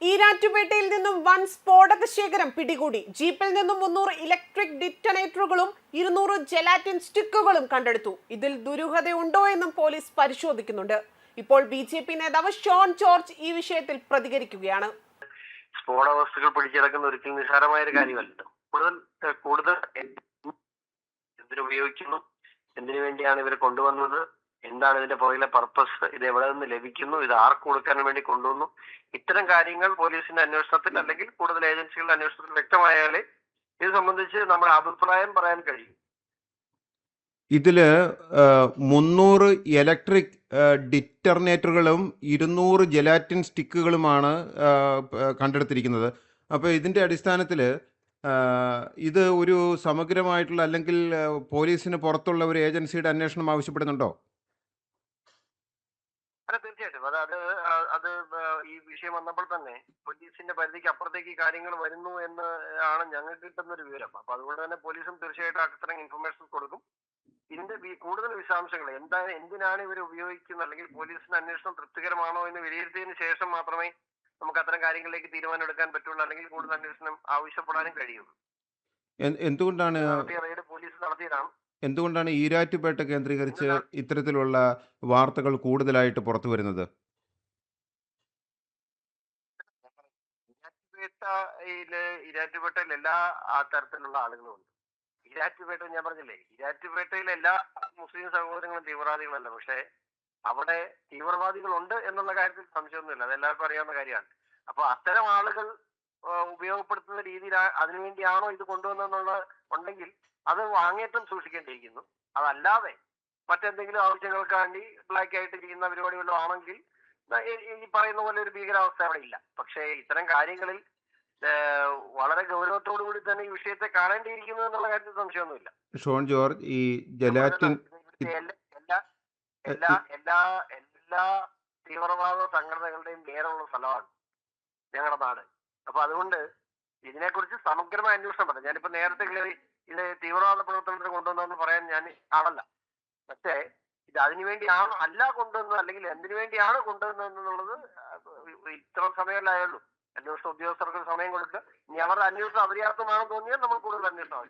ഈരാറ്റുപേട്ടയിൽ നിന്നും വൻ സ്ഫോടക ശേഖരം പിടികൂടി. ജീപ്പിൽ നിന്നും മുന്നൂറ് ഇലക്ട്രിക് ഡിറ്റനേറ്ററുകളും ഇരുന്നൂറ് ജെലാറ്റിൻ സ്റ്റിക്കുകളും കണ്ടെടുത്തു. ഇതിൽ ദുരൂഹതയുണ്ടോ എന്നും പോലീസ് പരിശോധിക്കുന്നുണ്ട്. ഇപ്പോൾ ബി ജെ പി നേതാവ് ഷോൺ ജോർജ് ഈ വിഷയത്തിൽ പ്രതികരിക്കുകയാണ്. സ്ഫോടക വസ്തുക്കൾ പിടിച്ചെടുക്കുന്ന ഒരിക്കലും നിസ്സാരമായ ഒരു കാര്യമല്ലല്ലോ. കൂടുതൽ കൂടുതൽ എന്തിനു ഉപയോഗിക്കുന്നു? എന്തിനു വേണ്ടിയാണ് ഇവർ കൊണ്ടുവന്നത്? എന്താണ് ഇതിന്റെ പുറകിലെ പർപ്പസ് ഇത് എവിടെ നിന്ന് ലഭിക്കുന്നു? ഇത് ആർക്ക് കൊടുക്കാൻ വേണ്ടി കൊണ്ടുവന്നു? ഇത്തരം കാര്യങ്ങൾ പോലീസിന്റെ അന്വേഷണത്തിൽ അല്ലെങ്കിൽ കൂടുതൽ ഏജൻസികളുടെ അന്വേഷണത്തിൽ വ്യക്തമായാലേ ഇത് സംബന്ധിച്ച് നമ്മുടെ അഭിപ്രായം പറയാൻ കഴിയും. ഇതിൽ മുന്നൂറ് ഇലക്ട്രിക് ഡിറ്റർനേറ്ററുകളും ഇരുന്നൂറ് ജെലാറ്റിൻ സ്റ്റിക്കുകളുമാണ് കണ്ടെടുത്തിരിക്കുന്നത്. അപ്പോൾ ഇതിന്റെ അടിസ്ഥാനത്തിൽ ഇത് ഒരു സമഗ്രമായിട്ടുള്ള അല്ലെങ്കിൽ പോലീസിന് പുറത്തുള്ള ഒരു ഏജൻസിയുടെ അന്വേഷണം ആവശ്യപ്പെടുന്നുണ്ടോ? അല്ല അത് അത് ഈ വിഷയം വന്നപ്പോൾ തന്നെ പോലീസിന്റെ പരിധിക്ക് അപ്പുറത്തേക്ക് ഈ കാര്യങ്ങൾ വരുന്നു എന്ന് ആണ് ഞങ്ങൾക്ക് കിട്ടുന്ന ഒരു വിവരം. അപ്പൊ അതുകൊണ്ട് തന്നെ പോലീസും തീർച്ചയായിട്ടും അത്തരം ഇൻഫർമേഷൻ കൊടുക്കും. ഇതിന്റെ കൂടുതൽ വിശദാംശങ്ങൾ എന്താ എന്തിനാണ് ഇവർ ഉപയോഗിക്കുന്നത്? അല്ലെങ്കിൽ പോലീസിന്റെ അന്വേഷണം തൃപ്തികരമാണോ എന്ന് വിലയിരുത്തിയതിനു ശേഷം മാത്രമേ നമുക്ക് അത്തരം കാര്യങ്ങളിലേക്ക് തീരുമാനം എടുക്കാൻ പറ്റുള്ളൂ. അല്ലെങ്കിൽ കൂടുതൽ അന്വേഷണം ആവശ്യപ്പെടാനും കഴിയും എന്തുകൊണ്ടാണ് പോലീസ് നടത്തിയതാണ്. എന്തുകൊണ്ടാണ് ഈരാറ്റുപേട്ട കേന്ദ്രീകരിച്ച് ഇത്തരത്തിലുള്ള വാർത്തകൾ കൂടുതലായിട്ട് പുറത്തു വരുന്നത്? ഇരാറ്റുപേട്ടയിൽ എല്ലാ ആ തരത്തിലുള്ള ആളുകളും ഉണ്ട്. ഇരാറ്റുപേട്ട ഞാൻ പറഞ്ഞില്ലേ ഇരാറ്റുപേട്ടയിലെ എല്ലാ മുസ്ലിം സഹോദരങ്ങളും തീവ്രവാദികളല്ല. പക്ഷേ അവിടെ തീവ്രവാദികളുണ്ട് എന്നുള്ള കാര്യത്തിൽ സംശയമൊന്നുമില്ല. അത് എല്ലാവർക്കും അറിയാവുന്ന കാര്യമാണ്. അപ്പൊ അത്തരം ആളുകൾ ഉപയോഗപ്പെടുത്തുന്ന രീതിയിൽ അതിനുവേണ്ടിയാണോ ഇത് കൊണ്ടുവന്നെന്നുള്ള ഉണ്ടെങ്കിൽ അത് വാങ്ങേറ്റം സൂക്ഷിക്കേണ്ടിയിരിക്കുന്നു. അതല്ലാതെ മറ്റെന്തെങ്കിലും ആവശ്യങ്ങൾക്ക് വേണ്ടി ബ്ലാക്ക് ആയിട്ട് ചെയ്യുന്ന പരിപാടി ആണെങ്കിൽ ഈ- പറയുന്ന പോലെ ഒരു ഭീകരാവസ്ഥ അവിടെ ഇല്ല. പക്ഷേ ഇത്തരം കാര്യങ്ങളിൽ വളരെ ഗൗരവത്തോടു കൂടി തന്നെ ഈ വിഷയത്തെ കാണേണ്ടിയിരിക്കുന്നു എന്നുള്ള കാര്യത്തിൽ സംശയമൊന്നുമില്ല. ഷോൺ ജോർജ് ഈ ജലാറ്റിൻ എല്ലാ എല്ലാ എല്ലാ എല്ലാ തീവ്രവാദ സംഘടനകളുടെയും നേരമുള്ള സ്ഥലമാണ് ഞങ്ങളുടെ നാട്. അപ്പൊ അതുകൊണ്ട് ഇതിനെക്കുറിച്ച് സമഗ്രമായ അന്വേഷണം പറഞ്ഞു ഞാനിപ്പോ നേരത്തെ കയറി ഇത് തീവ്രവാദ പ്രവർത്തനത്തിന് കൊണ്ടുവന്നതെന്ന് പറയാൻ ഞാൻ ആളല്ല. പക്ഷേ ഇത് അതിനുവേണ്ടിയാണ് അല്ല കൊണ്ടുവന്നത് അല്ലെങ്കിൽ എന്തിനു വേണ്ടിയാണ് കൊണ്ടുവന്നത് എന്നുള്ളത് ഇത്ര സമയമല്ലായുള്ളൂ. അന്വേഷണ ഉദ്യോഗസ്ഥർക്ക് സമയം കൊടുക്കുക ഇനി അവരുടെ അന്വേഷണം അപര്യാപ്തമാണെന്ന് തോന്നിയാൽ നമ്മൾ കൂടുതൽ അന്വേഷണം.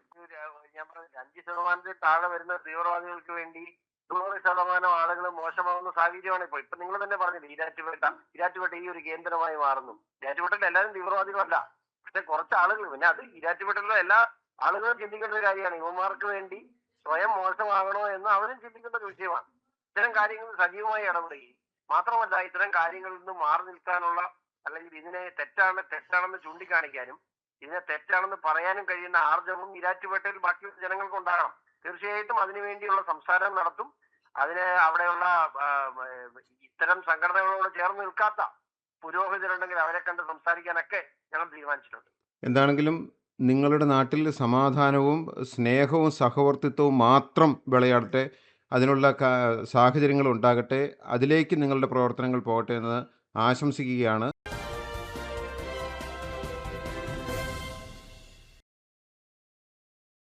ഞാൻ പറഞ്ഞ അഞ്ച് ശതമാനത്തിൽ താഴെ വരുന്ന തീവ്രവാദികൾക്ക് വേണ്ടി നൂറ് ശതമാനം ആളുകൾ മോശമാവുന്ന സാഹചര്യമാണ് ഇപ്പോൾ. ഇപ്പൊ നിങ്ങൾ തന്നെ പറഞ്ഞില്ല ഈരാറ്റുപേട്ട ഈരാറ്റുപേട്ട ഈ ഒരു കേന്ദ്രമായി മാറുന്നു. ഈരാറ്റുപേട്ടയിൽ എല്ലാവരും തീവ്രവാദികളല്ല. പക്ഷെ കുറച്ച് ആളുകൾ പിന്നെ അത് ഈരാറ്റുപേട്ടയിലുള്ള എല്ലാ ആളുകളും ചിന്തിക്കേണ്ട ഒരു കാര്യമാണ്. യുവമാർക്ക് വേണ്ടി സ്വയം മോശമാകണോ എന്ന് അവരും ചിന്തിക്കേണ്ട ഒരു വിഷയമാണ്. ഇത്തരം കാര്യങ്ങൾ സജീവമായി ഇടപെടുകയും മാത്രമല്ല ഇത്തരം കാര്യങ്ങളിൽ നിന്ന് മാറി നിൽക്കാനുള്ള അല്ലെങ്കിൽ ഇതിനെ തെറ്റാണ് തെറ്റാണെന്ന് ചൂണ്ടിക്കാണിക്കാനും ഇതിനെ തെറ്റാണെന്ന് പറയാനും കഴിയുന്ന ആർജവും ഈരാറ്റുപേട്ടയിൽ ബാക്കിയുള്ള ജനങ്ങൾക്ക് ഉണ്ടാകണം. തീർച്ചയായിട്ടും അതിനുവേണ്ടിയുള്ള സംസാരം നടത്തും. അതിന് അവിടെയുള്ള ഇത്തരം സംഘടനകളോട് ചേർന്ന് നിൽക്കാത്ത പുരോഹിതരുണ്ടെങ്കിൽ അവരെ കണ്ട് സംസാരിക്കാനൊക്കെ ഞങ്ങൾ തീരുമാനിച്ചിട്ടുണ്ട്. എന്താണെങ്കിലും നിങ്ങളുടെ നാട്ടിൽ സമാധാനവും സ്നേഹവും സഹവർത്തിത്വവും മാത്രം വിളയാടട്ടെ അതിനുള്ള സാഹചര്യങ്ങൾ ഉണ്ടാകട്ടെ അതിലേക്ക് നിങ്ങളുടെ പ്രവർത്തനങ്ങൾ പോകട്ടെ എന്ന് ആശംസിക്കുകയാണ്.